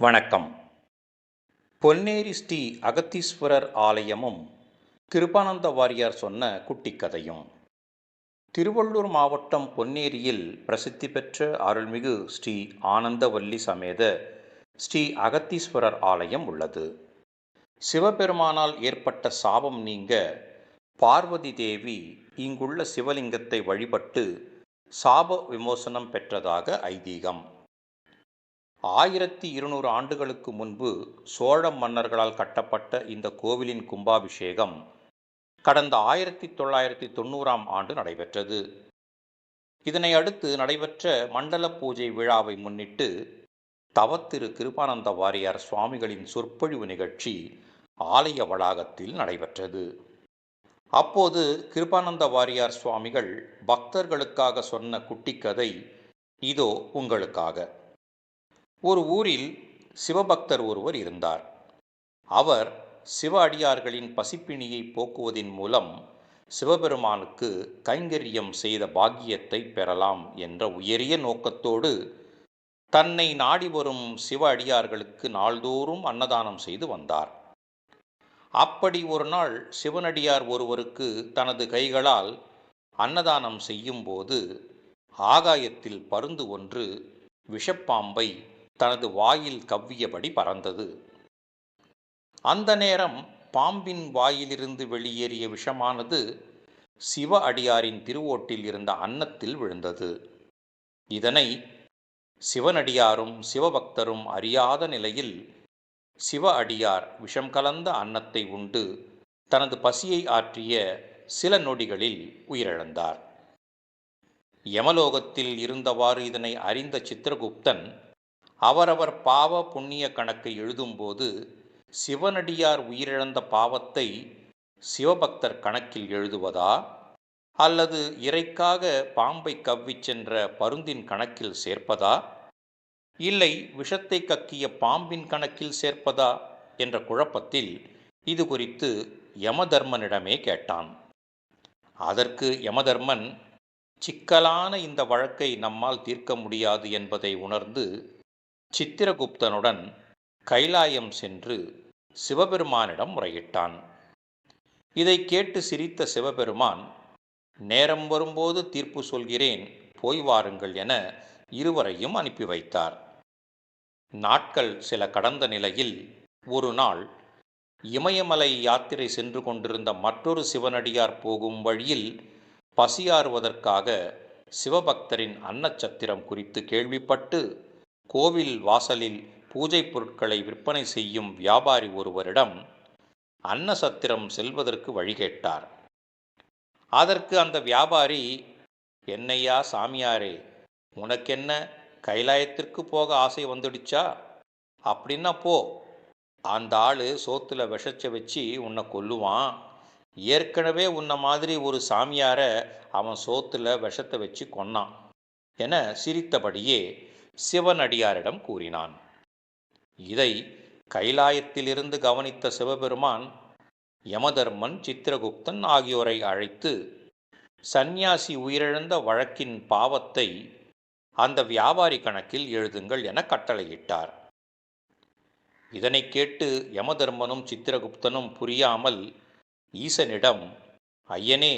வணக்கம். பொன்னேரி ஸ்ரீ அகத்தீஸ்வரர் ஆலயமும் கிருபானந்த வாரியார் சொன்ன குட்டிக்கதையும் திருவள்ளூர் மாவட்டம் பொன்னேரியில் பிரசித்தி பெற்ற அருள்மிகு ஸ்ரீ ஆனந்தவல்லி சமேத ஸ்ரீ அகத்தீஸ்வரர் ஆலயம் உள்ளது. சிவபெருமானால் ஏற்பட்ட சாபம் நீங்க பார்வதி தேவி இங்குள்ள சிவலிங்கத்தை வழிபட்டு சாப விமோசனம் பெற்றதாக ஐதீகம். ஆயிரத்தி இருநூறு ஆண்டுகளுக்கு முன்பு சோழ மன்னர்களால் கட்டப்பட்ட இந்த கோவிலின் கும்பாபிஷேகம் கடந்த ஆயிரத்தி தொள்ளாயிரத்தி தொண்ணூறாம் ஆண்டு நடைபெற்றது. இதனை அடுத்து நடைபெற்ற மண்டல பூஜை விழாவை முன்னிட்டு தவத்திரு கிருபானந்த வாரியார் சுவாமிகளின் சொற்பொழிவு நிகழ்ச்சி ஆலய வளாகத்தில் நடைபெற்றது. அப்போது கிருபானந்த வாரியார் சுவாமிகள் பக்தர்களுக்காக சொன்ன குட்டிக்கதை இதோ உங்களுக்காக. ஒரு ஊரில் சிவபக்தர் ஒருவர் இருந்தார். அவர் சிவ அடியார்களின் பசிப்பிணியை போக்குவதின் மூலம் சிவபெருமானுக்கு கைங்கரியம் செய்த பாக்கியத்தை பெறலாம் என்ற உயரிய நோக்கத்தோடு தன்னை நாடி வரும் சிவ அடியார்களுக்கு நாள்தோறும் அன்னதானம் செய்து வந்தார். அப்படி ஒரு நாள் சிவனடியார் ஒருவருக்கு தனது கைகளால் அன்னதானம் செய்யும்போது ஆகாயத்தில் பருந்து ஒன்று விஷப்பாம்பை தனது வாயில் கவ்வியபடி பறந்தது. அந்த நேரம் பாம்பின் வாயிலிருந்து வெளியேறிய விஷமானது சிவ அடியாரின் திருவோட்டில் இருந்த அன்னத்தில் விழுந்தது. இதனை சிவனடியாரும் சிவபக்தரும் அறியாத நிலையில் சிவ அடியார் விஷம் கலந்த அன்னத்தை உண்டு தனது பசியை ஆற்றிய சில நொடிகளில் உயிரிழந்தார். யமலோகத்தில் இருந்தவாறு இதனை அறிந்த சித்திரகுப்தன் அவரவர் பாவ புண்ணிய கணக்கை எழுதும்போது சிவனடியார் உயிரிழந்த பாவத்தை சிவபக்தர் கணக்கில் எழுதுவதா? அல்லது இறைக்காக பாம்பை கவ்விச் சென்ற பருந்தின் கணக்கில் சேர்ப்பதா? இல்லை விஷத்தை கக்கிய பாம்பின் கணக்கில் சேர்ப்பதா? என்ற குழப்பத்தில் இது குறித்து யமதர்மனிடமே கேட்டான். அதற்கு யமதர்மன் சிக்கலான இந்த வழக்கை நம்மால் தீர்க்க முடியாது என்பதை உணர்ந்து சித்திரகுப்தனுடன் கைலாயம் சென்று சிவபெருமானிடம் முறையிட்டான். இதை கேட்டு சிரித்த சிவபெருமான் நேரம் வரும்போது தீர்ப்பு சொல்கிறேன் போய் வாருங்கள் என இருவரையும் அனுப்பி வைத்தார். நாட்கள் சில கடந்த நிலையில் ஒரு நாள் இமயமலை யாத்திரை சென்று கொண்டிருந்த மற்றொரு சிவனடியார் போகும் வழியில் பசியாறுவதற்காக சிவபக்தரின் அன்னச்சத்திரம் குறித்து கேள்விப்பட்டு கோவில் வாசலில் பூஜை பொருட்களை விற்பனை செய்யும் வியாபாரி ஒருவரிடம் அன்னசத்திரம் செல்வதற்கு வழி கேட்டார். அதற்கு அந்த வியாபாரி என்னையா சாமியாரே உனக்கென்ன கைலாயத்திற்கு போக ஆசை வந்துடுச்சா? அப்படின்னா போ. அந்த ஆள் சோத்துல விஷச்ச வச்சு உன்னை கொல்லுவான். ஏற்கனவே உன்ன மாதிரி ஒரு சாமியாரை அவன் சோத்துல விஷத்தை வச்சு கொன்னான் என சிரித்தபடியே சிவனடியாரிடம் கூறினான். இதை கைலாயத்திலிருந்து கவனித்த சிவபெருமான் யமதர்மன் சித்திரகுப்தன் ஆகியோரை அழைத்து சந்நியாசி உயிரிழந்த வழக்கின் பாவத்தை அந்த வியாபாரி கணக்கில் எழுதுங்கள் என கட்டளையிட்டார். இதனை கேட்டு யமதர்மனும் சித்திரகுப்தனும் புரியாமல் ஈசனிடம் ஐயனே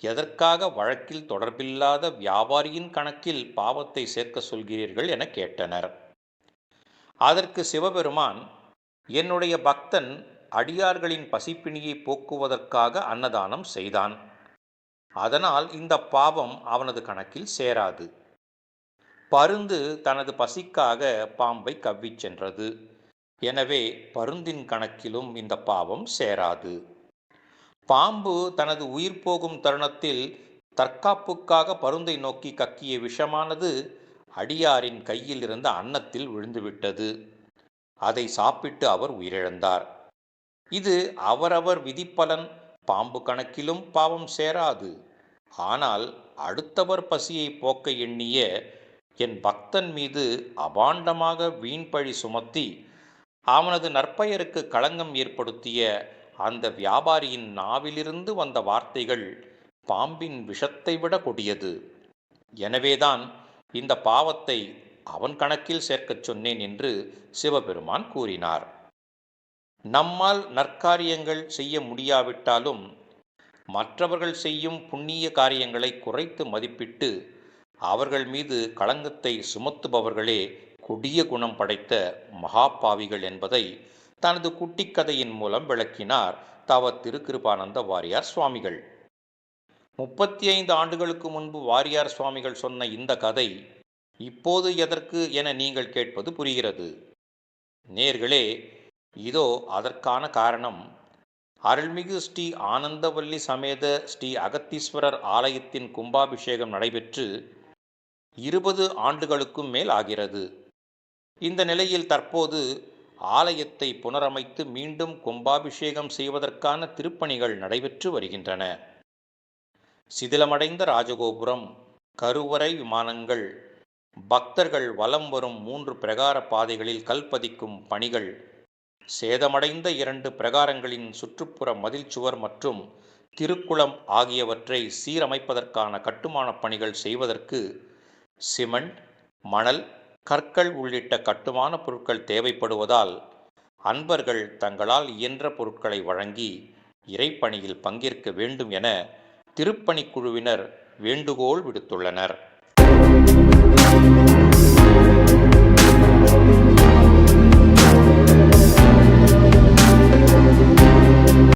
எதற்காக வழக்கில் தொடர்பில்லாத வியாபாரியின் கணக்கில் பாவத்தை சேர்க்க சொல்கிறீர்கள் என கேட்டனர். அதற்கு சிவபெருமான் என்னுடைய பக்தன் அடியார்களின் பசிப்பிணியை போக்குவதற்காக அன்னதானம் செய்தான். அதனால் இந்த பாவம் அவனது கணக்கில் சேராது. பருந்து தனது பசிக்காக பாம்பை கவ்விச் சென்றது. எனவே பருந்தின் கணக்கிலும் இந்த பாவம் சேராது. பாம்பு தனது உயிர் போகும் தருணத்தில் தற்காப்புக்காக பருந்தை நோக்கி கக்கிய விஷமானது அடியாரின் கையில் இருந்த அன்னத்தில் விழுந்துவிட்டது. அதை சாப்பிட்டு அவர் உயிரிழந்தார். இது அவரவர் விதிப்பலன். பாம்பு கணக்கிலும் பாவம் சேராது. ஆனால் அடுத்தவர் பசியை போக்க எண்ணிய என் பக்தன் மீது அபாண்டமாக வீண்பழி சுமத்தி அவனது நற்பெயருக்கு களங்கம் ஏற்படுத்திய அந்த வியாபாரியின் நாவிலிருந்து வந்த வார்த்தைகள் பாம்பின் விஷத்தை விட கொடியது. எனவேதான் இந்த பாவத்தை அவன் கணக்கில் சேர்க்கச் சொன்னேன் என்று சிவபெருமான் கூறினார். நம்மால் நற்காரியங்கள் செய்ய முடியாவிட்டாலும் மற்றவர்கள் செய்யும் புண்ணிய காரியங்களை குறைத்து மதிப்பிட்டு அவர்கள் மீது களங்கத்தை சுமத்துபவர்களே கொடிய குணம் படைத்த மகாபாவிகள் என்பதை தனது குட்டிக்கதையின் மூலம் விளக்கினார் தவ திருக்கிருபானந்த வாரியார் சுவாமிகள். முப்பத்தி ஐந்து ஆண்டுகளுக்கு முன்பு வாரியார் சுவாமிகள் சொன்ன இந்த கதை இப்போது எதற்கு என நீங்கள் கேட்பது புரிகிறது. நேர்களே இதோ அதற்கான காரணம். அருள்மிகு ஸ்ரீ ஆனந்தவல்லி சமேத ஸ்ரீ அகத்தீஸ்வரர் ஆலயத்தின் கும்பாபிஷேகம் நடைபெற்று இருபது ஆண்டுகளுக்கும் மேல் ஆகிறது. இந்த நிலையில் தற்போது ஆலயத்தை புனரமைத்து மீண்டும் கும்பாபிஷேகம் செய்வதற்கான திருப்பணிகள் நடைபெற்று வருகின்றன. சிதிலமடைந்த ராஜகோபுரம் கருவறை விமானங்கள் பக்தர்கள் வலம் வரும் மூன்று பிரகார பாதைகளில் கல்பதிக்கும் பணிகள் சேதமடைந்த இரண்டு பிரகாரங்களின் சுற்றுப்புற மதில் சுவர் மற்றும் திருக்குளம் ஆகியவற்றை சீரமைப்பதற்கான கட்டுமானப் பணிகள் செய்வதற்கு சிமெண்ட் மணல் கற்கள் உள்ளிட்ட கட்டுமான பொருட்கள் தேவைப்படுவதால் அன்பர்கள் தங்களால் இயன்ற பொருட்களை வழங்கி இறைப்பணியில் பங்கேற்க வேண்டும் என திருப்பணிக்குழுவினர் வேண்டுகோள் விடுத்துள்ளனர்.